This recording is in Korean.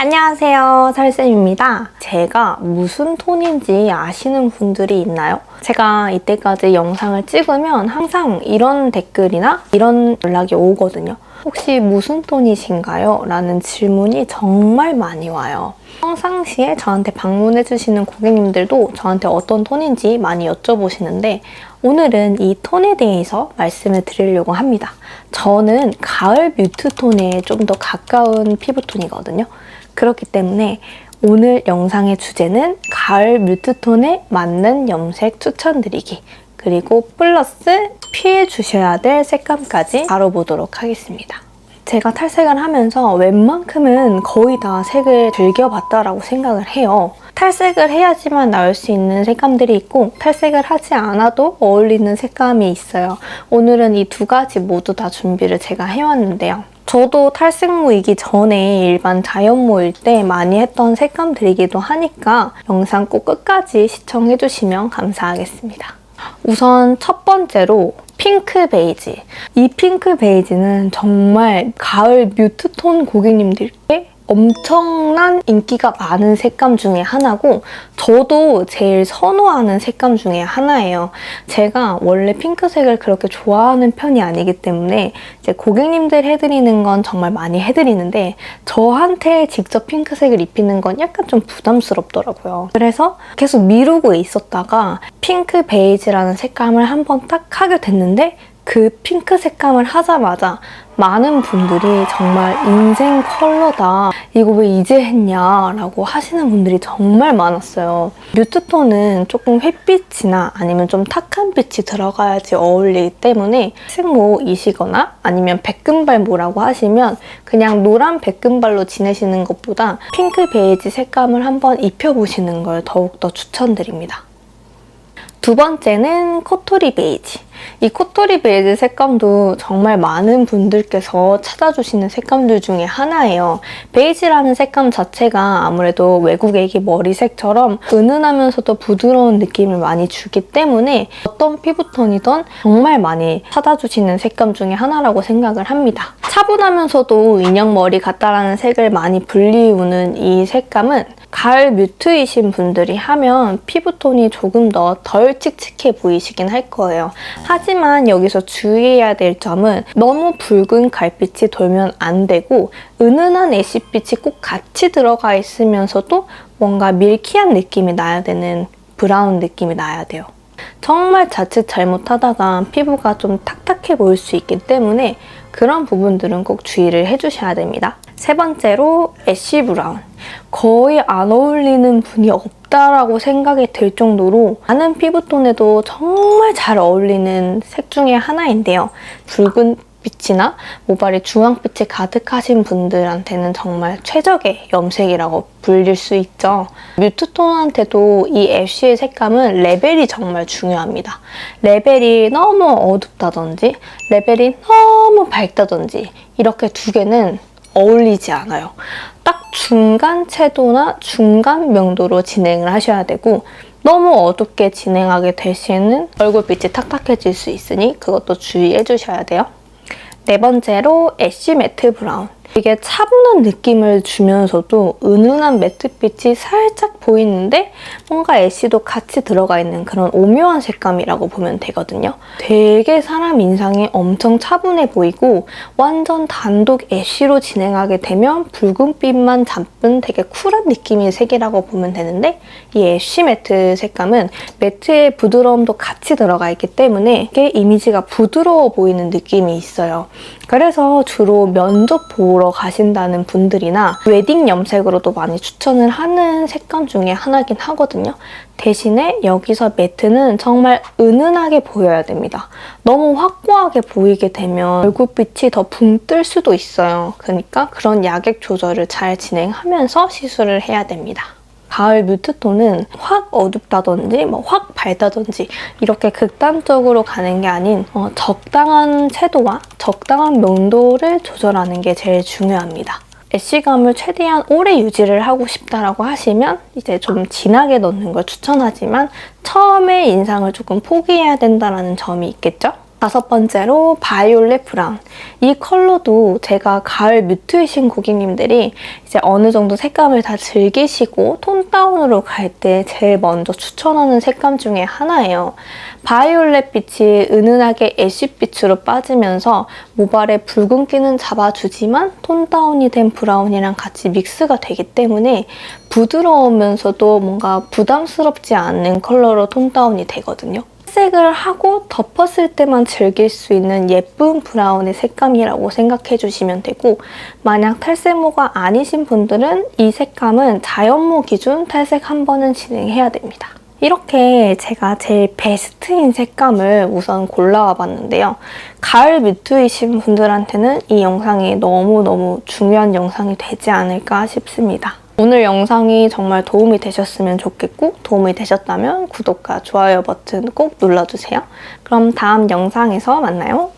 안녕하세요. 설쌤입니다 제가 무슨 톤인지 아시는 분들이 있나요? 제가 이때까지 영상을 찍으면 항상 이런 댓글이나 이런 연락이 오거든요 혹시 무슨 톤이신가요? 라는 질문이 정말 많이 와요 평상시에 저한테 방문해주시는 고객님들도 저한테 어떤 톤인지 많이 여쭤보시는데 오늘은 이 톤에 대해서 말씀을 드리려고 합니다. 저는 가을 뮤트 톤에 좀 더 가까운 피부톤이거든요. 그렇기 때문에 오늘 영상의 주제는 가을 뮤트 톤에 맞는 염색 추천드리기 그리고 플러스 피해 주셔야 될 색감까지 다뤄보도록 하겠습니다. 제가 탈색을 하면서 웬만큼은 거의 다 색을 즐겨봤다라고 생각을 해요. 탈색을 해야지만 나올 수 있는 색감들이 있고 탈색을 하지 않아도 어울리는 색감이 있어요. 오늘은 이 두 가지 모두 다 준비를 제가 해왔는데요. 저도 탈색무이기 전에 일반 자연모일 때 많이 했던 색감들이기도 하니까 영상 꼭 끝까지 시청해주시면 감사하겠습니다. 우선 첫 번째로 핑크 베이지. 이 핑크 베이지는 정말 가을 뮤트톤 고객님들께 엄청난 인기가 많은 색감 중에 하나고 저도 제일 선호하는 색감 중에 하나예요. 제가 원래 핑크색을 그렇게 좋아하는 편이 아니기 때문에 이제 고객님들 해드리는 건 정말 많이 해드리는데 저한테 직접 핑크색을 입히는 건 약간 좀 부담스럽더라고요. 그래서 계속 미루고 있었다가 핑크 베이지라는 색감을 한번 딱 하게 됐는데 그 핑크 색감을 하자마자 많은 분들이 정말 인생 컬러다. 이거 왜 이제 했냐? 라고 하시는 분들이 정말 많았어요. 뮤트톤은 조금 햇빛이나 아니면 좀 탁한 빛이 들어가야지 어울리기 때문에 색모이시거나 아니면 백금발모라고 하시면 그냥 노란 백금발로 지내시는 것보다 핑크 베이지 색감을 한번 입혀보시는 걸 더욱더 추천드립니다. 두 번째는 코토리 베이지. 이 코토리 베이지 색감도 정말 많은 분들께서 찾아주시는 색감들 중에 하나예요. 베이지라는 색감 자체가 아무래도 외국 애기 머리색처럼 은은하면서도 부드러운 느낌을 많이 주기 때문에 어떤 피부톤이든 정말 많이 찾아주시는 색감 중에 하나라고 생각을 합니다. 차분하면서도 인형 머리 같다라는 색을 많이 불리우는 이 색감은 가을 뮤트이신 분들이 하면 피부톤이 조금 더 덜 칙칙해 보이시긴 할 거예요. 하지만 여기서 주의해야 될 점은 너무 붉은 갈빛이 돌면 안 되고 은은한 애쉬빛이 꼭 같이 들어가 있으면서도 뭔가 밀키한 느낌이 나야 되는 브라운 느낌이 나야 돼요. 정말 자칫 잘못하다가 피부가 좀 탁탁해 보일 수 있기 때문에 그런 부분들은 꼭 주의를 해주셔야 됩니다. 세 번째로 애쉬 브라운. 거의 안 어울리는 분이 없다라고 생각이 들 정도로 많은 피부톤에도 정말 잘 어울리는 색 중에 하나인데요. 붉은 빛이나 모발이 주황빛이 가득하신 분들한테는 정말 최적의 염색이라고 불릴 수 있죠. 뮤트톤한테도 이 애쉬의 색감은 레벨이 정말 중요합니다. 레벨이 너무 어둡다든지 레벨이 너무 밝다든지 이렇게 두 개는 어울리지 않아요. 딱 중간 채도나 중간 명도로 진행을 하셔야 되고 너무 어둡게 진행하게 되시는 얼굴빛이 탁탁해질 수 있으니 그것도 주의해 주셔야 돼요. 네 번째로 애쉬 매트 브라운. 이게 차분한 느낌을 주면서도 은은한 매트빛이 살짝 보이는데 뭔가 애쉬도 같이 들어가 있는 그런 오묘한 색감이라고 보면 되거든요. 되게 사람 인상이 엄청 차분해 보이고 완전 단독 애쉬로 진행하게 되면 붉은빛만 잡은 되게 쿨한 느낌의 색이라고 보면 되는데 이 애쉬 매트 색감은 매트의 부드러움도 같이 들어가 있기 때문에 이게 이미지가 부드러워 보이는 느낌이 있어요. 그래서 주로 면접 가신다는 분들이나 웨딩 염색으로도 많이 추천을 하는 색감 중에 하나긴 하거든요. 대신에 여기서 매트는 정말 은은하게 보여야 됩니다. 너무 확고하게 보이게 되면 얼굴빛이 더 붕 뜰 수도 있어요. 그러니까 그런 약액 조절을 잘 진행하면서 시술을 해야 됩니다. 가을 뮤트톤은 확 어둡다든지 뭐 확 밝다든지 이렇게 극단적으로 가는 게 아닌 어, 적당한 채도와 적당한 명도를 조절하는 게 제일 중요합니다. 애쉬감을 최대한 오래 유지를 하고 싶다라고 하시면 이제 좀 진하게 넣는 걸 추천하지만 처음에 인상을 조금 포기해야 된다는 점이 있겠죠? 다섯 번째로 바이올렛 브라운. 이 컬러도 제가 가을 뮤트이신 고객님들이 이제 어느 정도 색감을 다 즐기시고 톤 다운으로 갈 때 제일 먼저 추천하는 색감 중에 하나예요. 바이올렛 빛이 은은하게 애쉬빛으로 빠지면서 모발의 붉은기는 잡아주지만 톤 다운이 된 브라운이랑 같이 믹스가 되기 때문에 부드러우면서도 뭔가 부담스럽지 않은 컬러로 톤 다운이 되거든요. 색을 하고 덮었을 때만 즐길 수 있는 예쁜 브라운의 색감이라고 생각해 주시면 되고 만약 탈색모가 아니신 분들은 이 색감은 자연모 기준 탈색 한 번은 진행해야 됩니다. 이렇게 제가 제일 베스트인 색감을 우선 골라와 봤는데요. 가을 뮤트이신 분들한테는 이 영상이 너무너무 중요한 영상이 되지 않을까 싶습니다. 오늘 영상이 정말 도움이 되셨으면 좋겠고 도움이 되셨다면 구독과 좋아요 버튼 꼭 눌러주세요. 그럼 다음 영상에서 만나요.